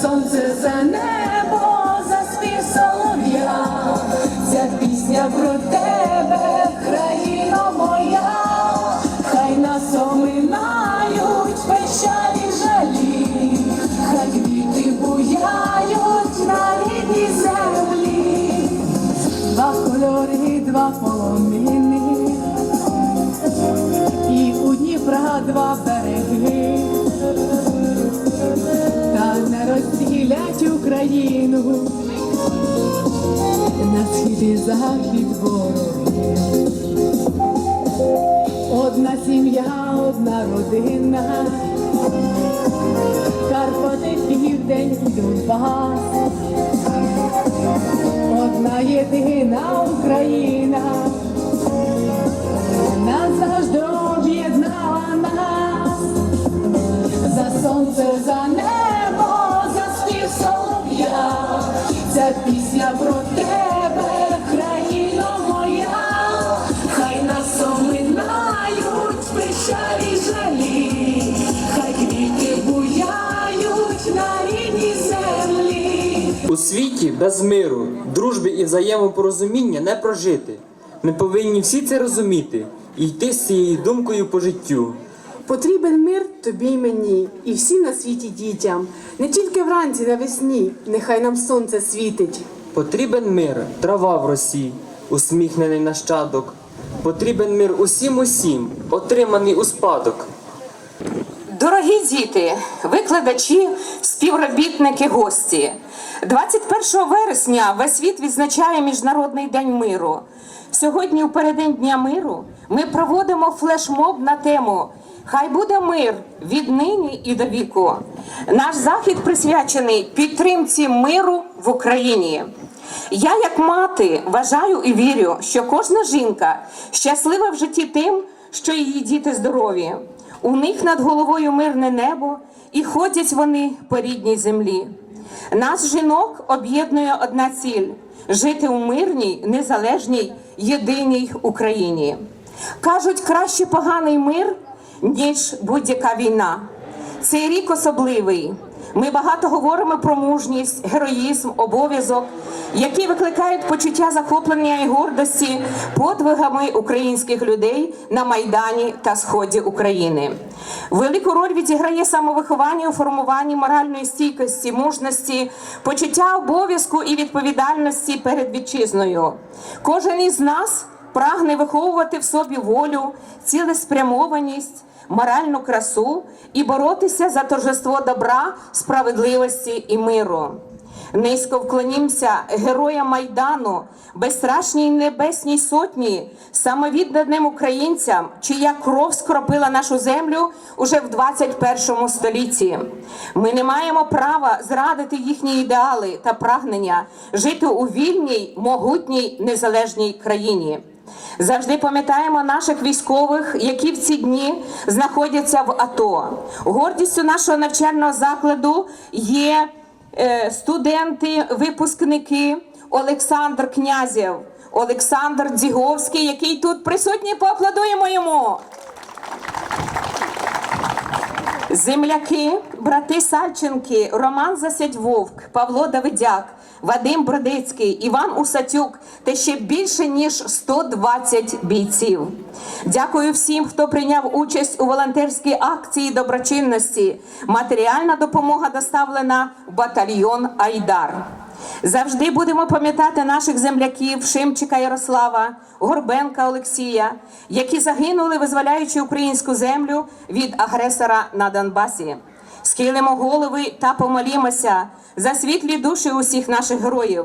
За сонце, захід вороги. Одна сім'я, одна родина, Карпати, південь, Донбас, одна єдина Україна, назавжди об'єднала нас. За сонце, за небо, за спів солов'я, ця пісня про тебе, світі без миру, дружби і взаємопорозуміння не прожити. Ми повинні всі це розуміти і йти з цією думкою по життю. Потрібен мир тобі й мені, і всім на світі дітям, не тільки вранці навесні, нехай нам сонце світить. Потрібен мир, трава в росі, усміхнений нащадок. Потрібен мир усім усім, отриманий у спадок. Дорогі діти, викладачі, співробітники, гості. 21 вересня весь світ відзначає Міжнародний день миру. Сьогодні, у переддень Дня миру, ми проводимо флешмоб на тему Хай буде мир від нині і до віку. Наш захід присвячений підтримці миру в Україні. Я, як мати, вважаю і вірю, що кожна жінка щаслива в житті тим, що її діти здорові. У них над головою мирне небо, і ходять вони по рідній землі. Нас, жінок, об'єднує одна ціль жити у мирній, незалежній, єдиній Україні. Кажуть, краще поганий мир, ніж будь-яка війна. Цей рік особливий. Ми багато говоримо про мужність, героїзм, обов'язок, які викликають почуття захоплення і гордості подвигами українських людей на майдані та сході України. Велику роль відіграє самовиховання у формуванні моральної стійкості, мужності, почуття обов'язку і відповідальності перед вітчизною. Кожен із нас прагне виховувати в собі волю, цілеспрямованість моральну красу і боротися за торжество добра, справедливості і миру. Низько вклонімося героям Майдану, безстрашній небесній сотні, самовідданим українцям, чия кров скропила нашу землю уже в 21 столітті. Ми не маємо права зрадити їхні ідеали та прагнення жити у вільній, могутній, незалежній країні. Завжди пам'ятаємо наших військових, які в ці дні знаходяться в АТО. Гордістю нашого навчального закладу є е, студенти, випускники Олександр Князєв, Олександр Дзіговський, який тут присутній. Поаплодуємо йому. Земляки, брати Сальченки, Роман Засядь Вовк, Павло Давидяк, Вадим Бродицький, Іван Усатюк та ще більше ніж 120 бійців. Дякую всім, хто прийняв участь у волонтерській акції доброчинності. Матеріальна допомога доставлена в батальйон Айдар. Завжди будемо пам'ятати наших земляків Шимчика Ярослава, Горбенка Олексія, які загинули, визволяючи українську землю від агресора на Донбасі. Схилимо голови та помолімося за світлі душі усіх наших героїв.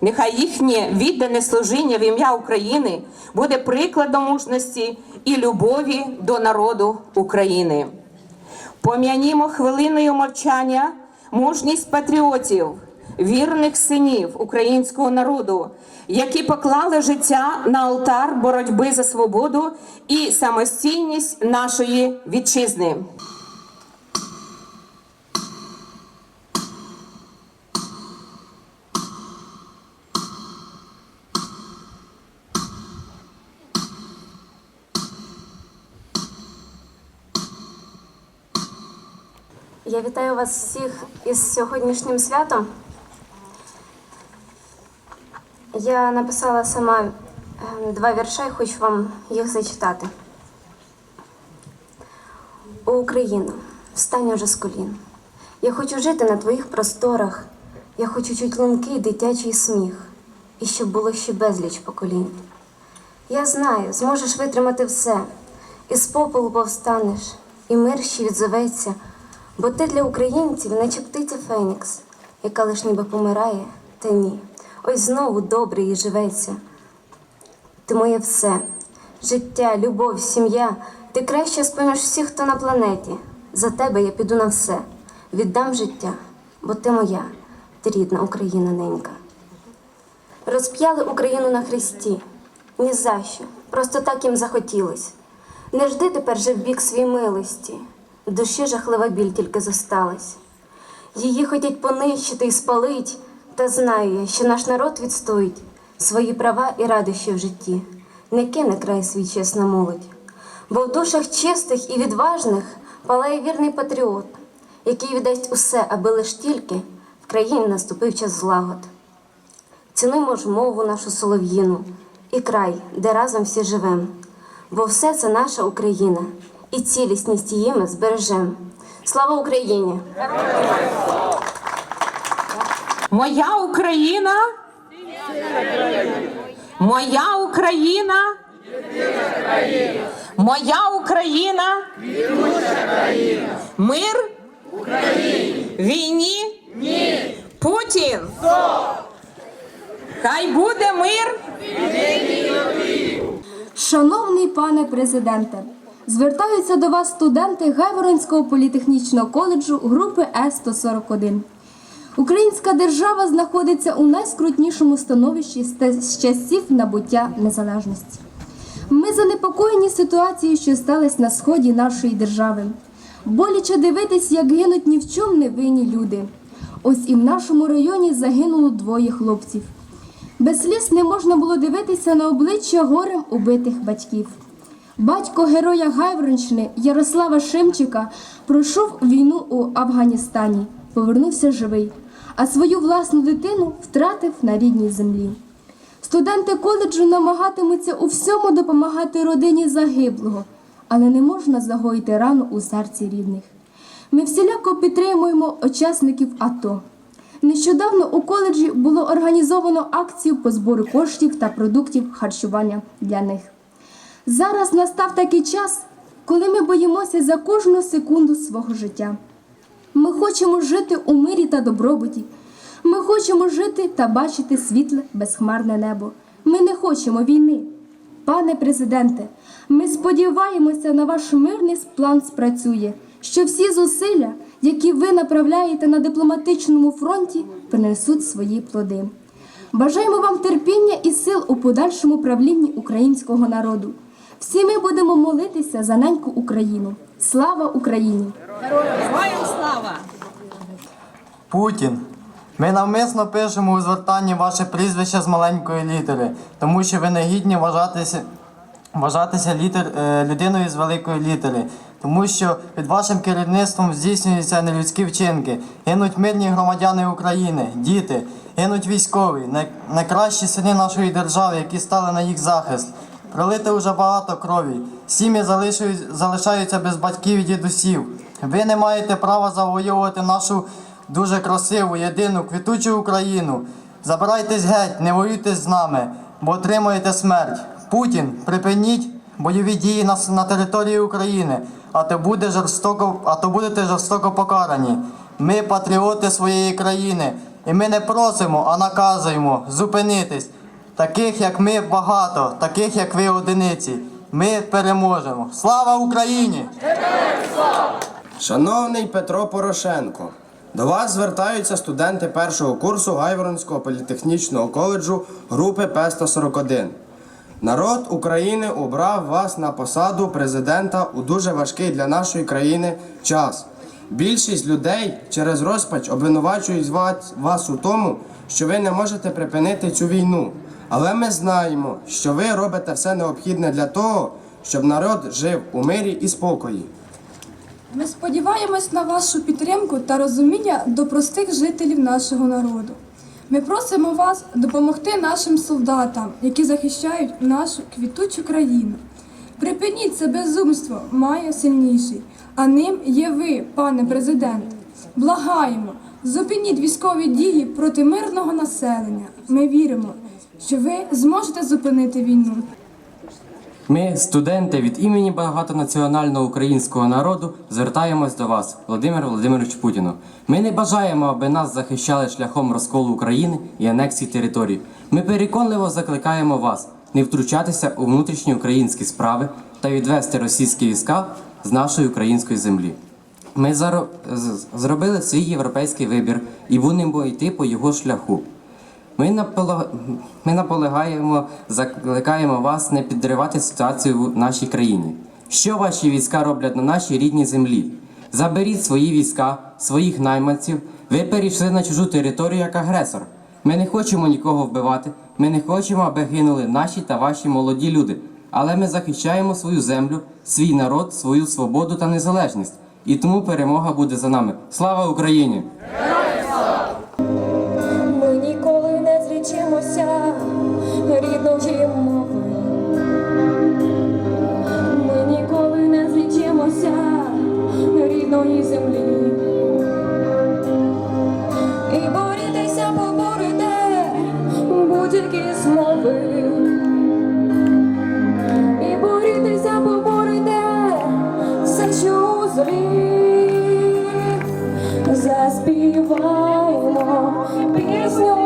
Нехай їхнє віддане служіння в ім'я України буде прикладом мужності і любові до народу України. Пом'янімо хвилиною мовчання мужність патріотів, вірних синів українського народу, які поклали життя на алтар боротьби за свободу і самостійність нашої вітчизни. Я вітаю вас всіх із сьогоднішнім святом. Я написала сама е, два вірша і хочу вам їх зачитати. О Україно, встань уже з колін. Я хочу жити на твоїх просторах. Я хочу чуть лункий дитячий сміх, і щоб було ще безліч поколінь. Я знаю, зможеш витримати все, із попелу повстанеш, і мир ще відзоветься, бо ти для українців, наче птиця Фенікс, яка лиш ніби помирає, та ні. Ось знову добре їй живеться. Ти моє все, життя, любов, сім'я. Ти краще споміж всіх, хто на планеті. За тебе я піду на все, віддам життя, бо ти моя, ти рідна Україна ненька. Розп'яли Україну на хресті. Ні за що, просто так їм захотілось. Не жди тепер же в бік свій милості, душі жахлива біль тільки зосталась. Її хотять понищити і спалить, та знаю я, що наш народ відстоїть свої права і радощі в житті, не кине край свій чесна молодь. Бо в душах чистих і відважних палає вірний патріот, який віддасть усе, аби лиш тільки в країні наступив час злагод. Цінуймо ж мову нашу солов'їну і край, де разом всі живем. Бо все це наша Україна, і цілісність її ми збережем. Слава Україні! Моя Україна. Моя Україна. Моя Україна. Мир. Війні. Ні. Путін. Хай буде мир. Шановний пане президенте, звертаються до вас студенти Гайворонського політехнічного коледжу групи С-141. Українська держава знаходиться у найскрутнішому становищі з часів набуття незалежності. Ми занепокоєні ситуацією, що сталася на сході нашої держави. Боляче дивитись, як гинуть ні в чому не винні люди. Ось і в нашому районі загинуло двоє хлопців. Без сліз не можна було дивитися на обличчя горем убитих батьків. Батько героя Гайворонщини Ярослава Шимчика пройшов війну у Афганістані, повернувся живий, а свою власну дитину втратив на рідній землі. Студенти коледжу намагатимуться у всьому допомагати родині загиблого, але не можна загоїти рану у серці рідних. Ми всіляко підтримуємо учасників АТО. Нещодавно у коледжі було організовано акцію по збору коштів та продуктів харчування для них. Зараз настав такий час, коли ми боїмося за кожну секунду свого життя. Ми хочемо жити у мирі та добробуті. Ми хочемо жити та бачити світле безхмарне небо. Ми не хочемо війни. Пане президенте, ми сподіваємося на ваш мирний план спрацює, що всі зусилля, які ви направляєте на дипломатичному фронті, принесуть свої плоди. Бажаємо вам терпіння і сил у подальшому правлінні українського народу. Всі ми будемо молитися за неньку Україну. Слава Україні! Путін. Ми навмисно пишемо у звертанні ваше прізвище з маленької літери, тому що ви не гідні вважатися, вважатися літер, е, людиною з великої літери, тому що під вашим керівництвом здійснюються нелюдські вчинки, гинуть мирні громадяни України, діти, гинуть військові, най- найкращі сини нашої держави, які стали на їх захист. Пролите вже багато крові. Сім'ї залишаються без батьків і дідусів. Ви не маєте права завоювати нашу дуже красиву, єдину, квітучу Україну. Забирайтесь геть, не воюйте з нами, бо отримаєте смерть. Путін, припиніть бойові дії на, на території України, а то буде жорстоко, а то будете жорстоко покарані. Ми патріоти своєї країни, і ми не просимо, а наказуємо зупинитись. Таких, як ми, багато, таких, як ви, одиниці. Ми переможемо. Слава Україні! Шановний Петро Порошенко, до вас звертаються студенти першого курсу Гайворонського політехнічного коледжу групи П-141. Народ України обрав вас на посаду президента у дуже важкий для нашої країни час. Більшість людей через розпач обвинувачують вас- у тому, що ви не можете припинити цю війну. Але ми знаємо, що ви робите все необхідне для того, щоб народ жив у мирі і спокої. Ми сподіваємось на вашу підтримку та розуміння до простих жителів нашого народу. Ми просимо вас допомогти нашим солдатам, які захищають нашу квітучу країну. Припиніть це безумство, має сильніший, а ним є ви, пане президент. Благаємо, зупиніть військові дії проти мирного населення. Ми віримо, що ви зможете зупинити війну. Ми, студенти від імені багатонаціонального українського народу, звертаємось до вас, Володимир Володимирович Путіну. Ми не бажаємо, аби нас захищали шляхом розколу України і анексії територій. Ми переконливо закликаємо вас не втручатися у внутрішні українські справи та відвести російські війська з нашої української землі. Ми зробили свій європейський вибір і будемо йти по його шляху. Ми, наполягаємо, закликаємо вас не підривати ситуацію в нашій країні. Що ваші війська роблять на нашій рідній землі? Заберіть свої війська, своїх найманців. Ви перейшли на чужу територію як агресор. Ми не хочемо нікого вбивати. Ми не хочемо, аби гинули наші та ваші молоді люди. Але ми захищаємо свою землю, свій народ, свою свободу та незалежність. І тому перемога буде за нами. Слава Україні! Заспіваємо пісню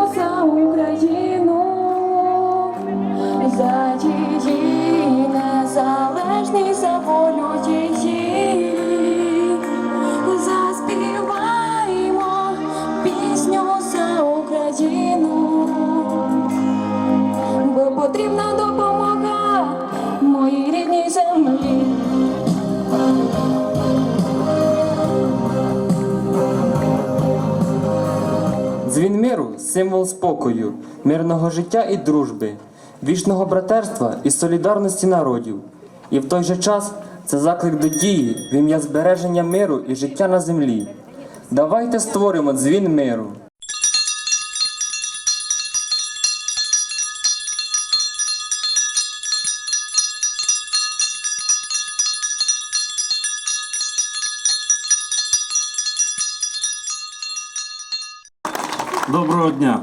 Символ спокою, мирного життя і дружби, вічного братерства і солідарності народів. І в той же час це заклик до дії в ім'я збереження миру і життя на землі. Давайте створимо дзвін миру. Доброго дня.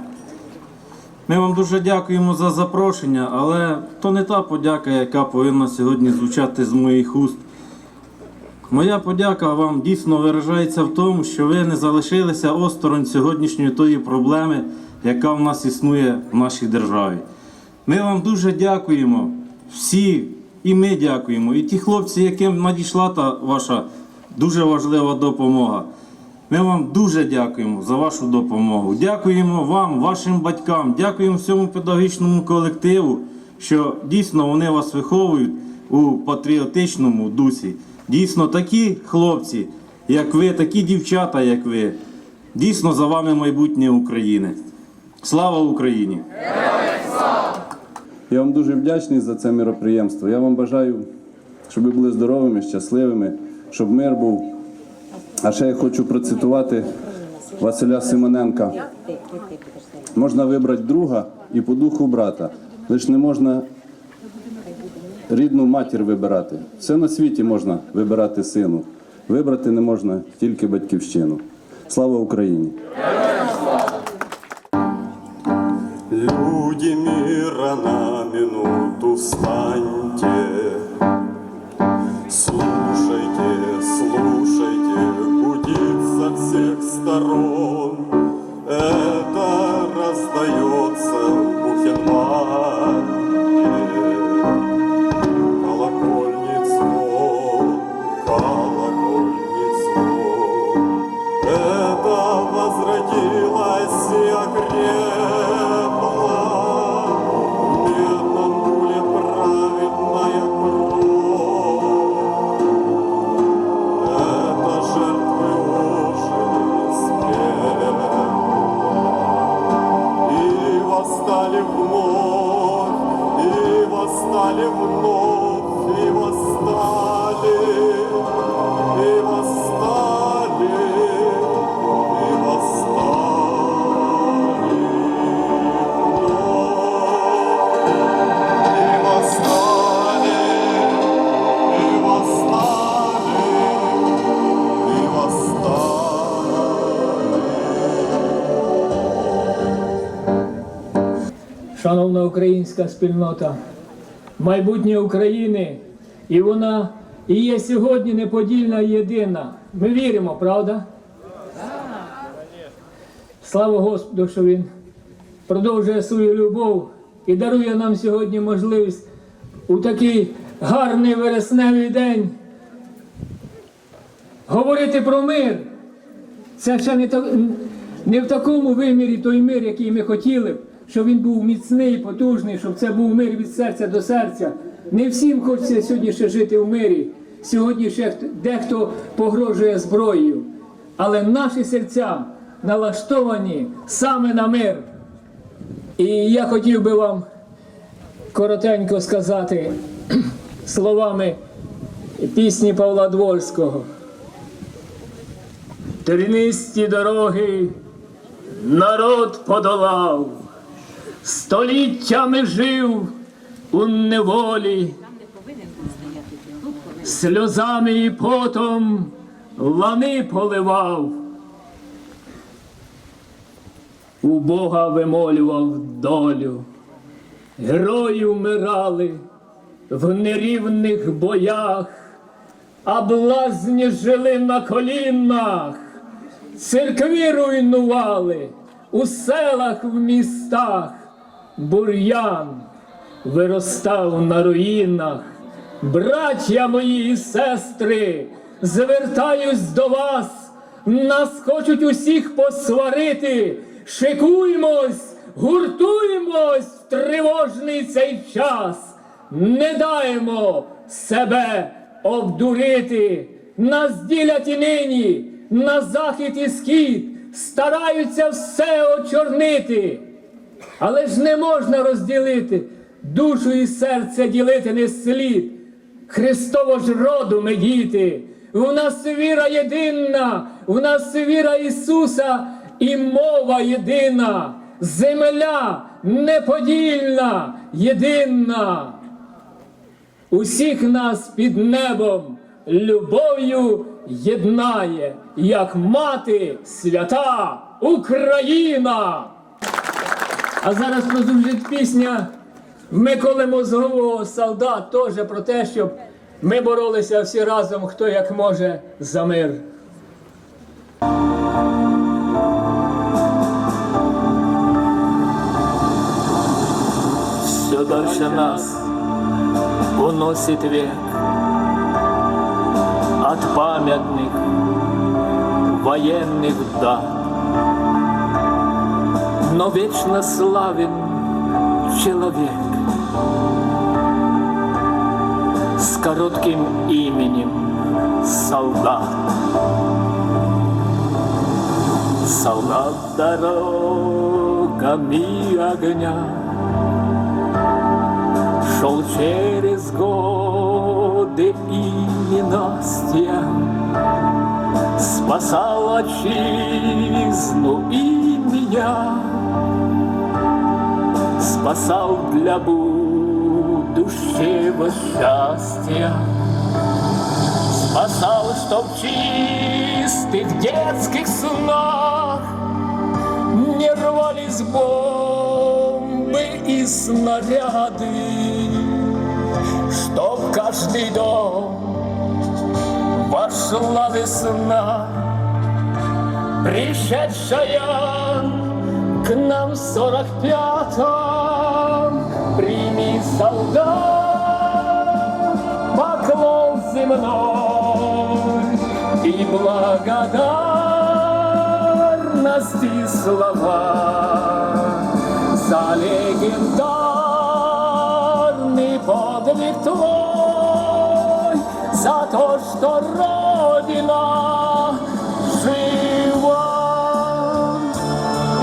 Ми вам дуже дякуємо за запрошення, але то не та подяка, яка повинна сьогодні звучати з моїх уст. Моя подяка вам дійсно виражається в тому, що ви не залишилися осторонь сьогоднішньої тої проблеми, яка в нас існує в нашій державі. Ми вам дуже дякуємо, всі, і ми дякуємо, і ті хлопці, яким надійшла та ваша дуже важлива допомога. Ми вам дуже дякуємо за вашу допомогу. Дякуємо вам, вашим батькам, дякуємо всьому педагогічному колективу, що дійсно вони вас виховують у патріотичному дусі. Дійсно, такі хлопці, як ви, такі дівчата, як ви. Дійсно за вами майбутнє України. Слава Україні! Я вам дуже вдячний за це міроприємство. Я вам бажаю, щоб ви були здоровими, щасливими, щоб мир був. А ще я хочу процитувати Василя Симоненка. Можна вибрати друга і по духу брата, лише не можна рідну матір вибирати. Все на світі можна вибирати сину. Вибрати не можна тільки батьківщину. Слава Україні! Українська спільнота, майбутнє України, і вона і є сьогодні неподільна і єдина. Ми віримо, правда? Слава Господу, що Він продовжує свою любов і дарує нам сьогодні можливість у такий гарний вересневий день говорити про мир. Це ще не, не в такому вимірі той мир, який ми хотіли б, щоб він був міцний, потужний, щоб це був мир від серця до серця. Не всім хочеться сьогодні ще жити в мирі. Сьогодні ще дехто погрожує зброєю. Але наші серця налаштовані саме на мир. І я хотів би вам коротенько сказати словами пісні Павла Двольського. Тернисті дороги народ подолав, століттями жив у неволі, сльозами і потом лани поливав, у Бога вимолював долю, герої вмирали в нерівних боях, а блазні жили на колінах. Церкви руйнували у селах, в містах, бур'ян виростав на руїнах. Браття мої і сестри, звертаюсь до вас, нас хочуть усіх посварити. Шикуймось, гуртуймось в тривожний цей час. Не даємо себе обдурити. Нас ділять і нині на захід і схід, стараються все очорнити. Але ж не можна розділити, душу і серце ділити не слід. Христово ж роду ми діти, в нас віра єдина, в нас віра Ісуса і мова єдина, земля неподільна, єдина. Усіх нас під небом любов'ю єднає, як мати свята Україна. А зараз прозвучить пісня. Миколи Мозгового солдат теж про те, щоб ми боролися всі разом, хто як може за мир. Все дальше нас уносит век. От памятных военных дат Но вечно славен человек С коротким именем солдат. Солдат дорогами огня Шел через годы и ненастья, Спасал отчизну и меня, Спасал для будущего счастья, Спасал, чтоб чистых детских снах Не рвались бомбы и снаряды, Чтоб каждый дом вошла весна, Пришедшая к нам сорок пятом. Солдат, поклон земной И благодарности слова за легендарный подвиг твой, за то, что Родина жива.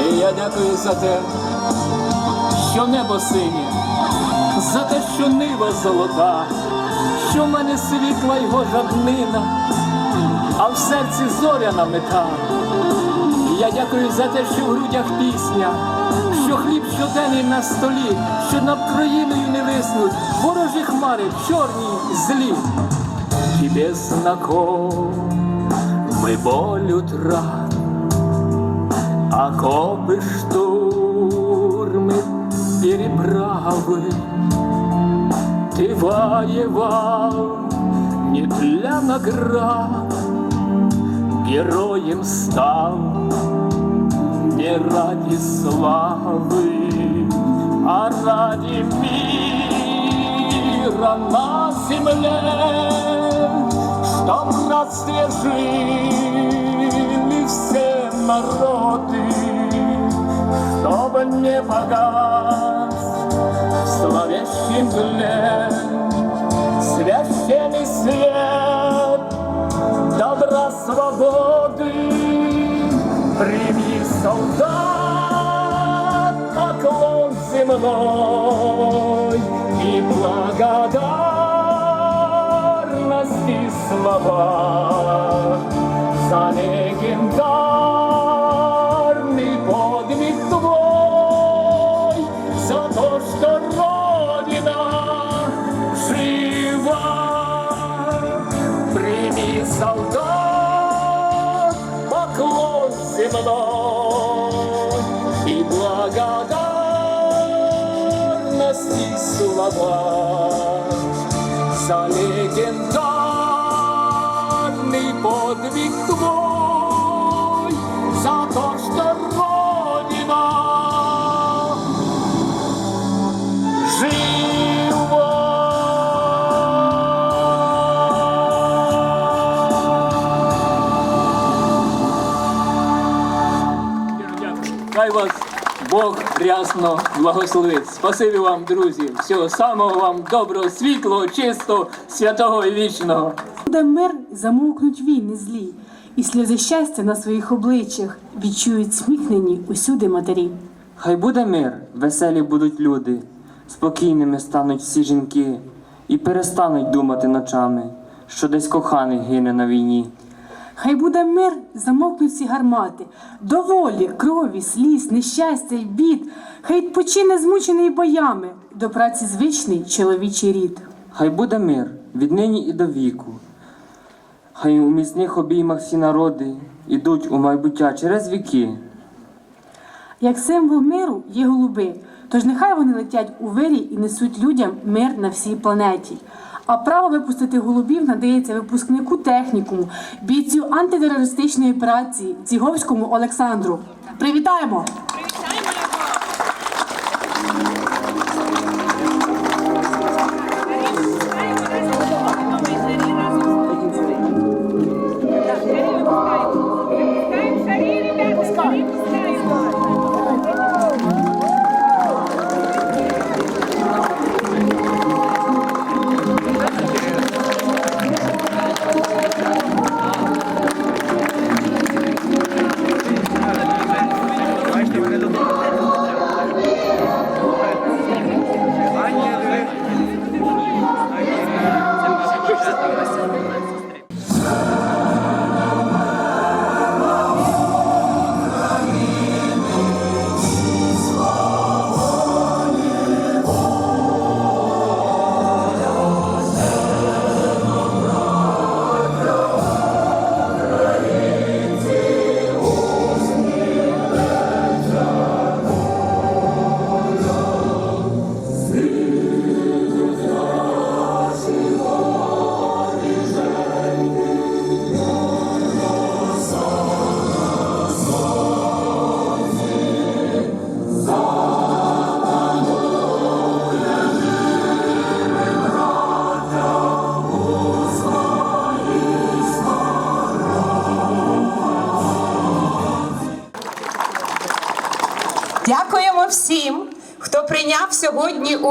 І я дякую за те, що небо синє, за те, що нива золота, що в мене світла його жаднина, а в серці зоряна мета. І Я дякую за те, що в грудях пісня, що хліб щоденний на столі, що над країною не виснуть ворожі хмари, чорні, злі. Тебе знакомый боль утрат, Окопы штурмы переправы Ты воевал не для наград. Героем стал не ради славы, а ради мира на земле, чтоб братстве жили все народы, чтобы не погас славящем тле священный свет добра свободы. Прими, солдат, поклон земной и благодарности слова за легендарный земной и благодарности слова за легендарный Бог рясно благословить. Спасибі вам, друзі. Всього самого вам доброго, світлого, чистого, святого і вічного. Буде мир, замовкнуть війни злі, і сльози щастя на своїх обличчях відчують сміхнені усюди матері. Хай буде мир, веселі будуть люди, спокійними стануть всі жінки, і перестануть думати ночами, що десь коханий гине на війні. Хай буде мир, замовкнуть всі гармати, доволі, крові, сліз, нещастя й бід. Хай відпочине змучений боями, до праці звичний чоловічий рід. Хай буде мир віднині і до віку. Хай у міцних обіймах всі народи ідуть у майбуття через віки. Як символ миру є голуби, тож нехай вони летять у вирі і несуть людям мир на всій планеті. А право випустити голубів надається випускнику технікуму, бійцю антитерористичної операції Ціговському Олександру. Привітаємо!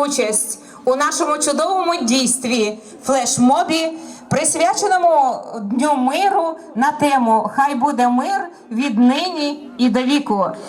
Участь у нашому чудовому дійстві флешмобі, присвяченому Дню миру на тему Хай буде мир від нині і до віку.